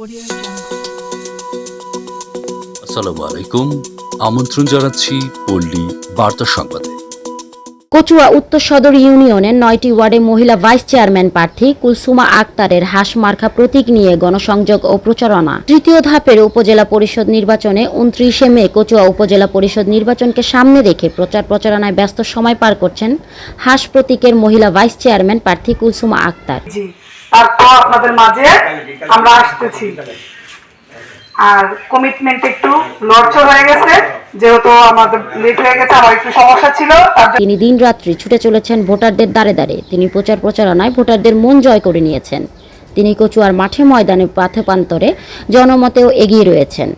Audio আসসালামু আলাইকুম। আমন্ত্রণ জানাচ্ছি পল্লী বার্তা সংবাদে। কচুয়া উত্তর সদর ইউনিয়নের নয়টি ওয়ার্ডে মহিলা ভাইস চেয়ারম্যান প্রার্থী কুলসুমা আক্তারের হাঁস মার্কা প্রতীক নিয়ে গণসংযোগ ও প্রচারণা। তৃতীয় ধাপের উপজেলা পরিষদ নির্বাচনে উনত্রিশে মে কচুয়া উপজেলা পরিষদ নির্বাচনকে সামনে রেখে প্রচার প্রচারণায় ব্যস্ত সময় পার করছেন হাঁস প্রতীকের মহিলা ভাইস চেয়ারম্যান প্রার্থী কুলসুমা আক্তার। তারপর আপনাদের মাঝে আমরা আসতেছি। আর কমিটমেন্ট একটু লড়চড় হয়ে গেছে, যেহেতু আমাদের লেট হয়ে গেছে আমার একটু সমস্যা ছিল তিনি দিনরাত্রি ছুটে চলেছেন ভোটারদের দ্বারে দ্বারে। তিনি প্রচার প্রচারণায় ভোটারদের মন জয় করে নিয়েছেন। তিনি কচুয়ার মাঠে ময়দানে পাথেপান্তরে জনমতেও এগিয়ে রয়েছেন।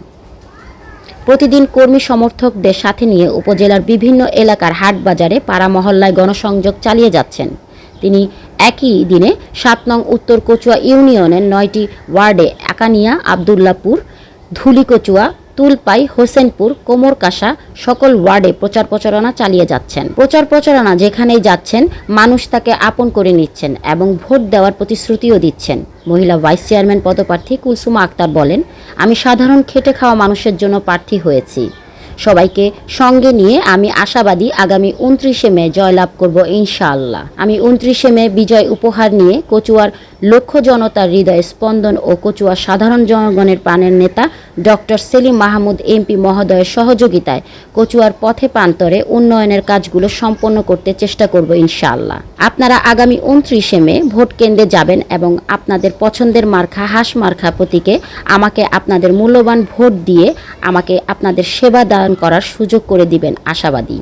প্রতিদিন কর্মী সমর্থকদের সাথে নিয়ে উপজেলার বিভিন্ন এলাকার হাট বাজারে পাড়া মহল্লায় গণসংযোগ চালিয়ে যাচ্ছেন। তিনি একই দিনে সাত নং উত্তর কচুয়া ইউনিয়নের নয়টি ওয়ার্ডে একানিয়া, আবদুল্লাপুর, ধুলিকচুয়া, তুলপাই, হোসেনপুর কোমরকাশা সকল ওয়ার্ডে প্রচার প্রচারণা চালিয়ে যাচ্ছেন। প্রচার প্রচারণা যেখানেই যাচ্ছেন, মানুষ তাকে আপন করে নিচ্ছেন এবং ভোট দেওয়ার প্রতিশ্রুতিও দিচ্ছেন। মহিলা ভাইস চেয়ারম্যান পদপ্রার্থী কুলসুমা আক্তার বলেন, আমি সাধারণ খেটে খাওয়া মানুষের জন্য প্রার্থী হয়েছি। সবাইকে সঙ্গে নিয়ে আমি আশাবাদী আগামী উনত্রিশে মে জয়লাভ করব ইনশাআল্লাহ। আমি উনত্রিশে মে বিজয় উপহার নিয়ে কচুয়ার লক্ষ জনতার হৃদয় স্পন্দন ও কচুয়া সাধারণ জনগণের প্রাণের নেতা ডক্টর সেলিম মাহমুদ এমপি মহোদয়ের সহযোগিতায় কচুয়ার পথে প্রান্তরে উন্নয়নের কাজগুলো সম্পন্ন করতে চেষ্টা করব ইনশাআল্লাহ। আপনারা আগামী উনত্রিশে মে ভোট কেন্দ্রে যাবেন এবং আপনাদের পছন্দের মার্খা হাঁস মার্খা প্রতীকে আমাকে আপনাদের মূল্যবান ভোট দিয়ে আমাকে আপনাদের সেবা দান করার সুযোগ করে দিবেন আশাবাদী।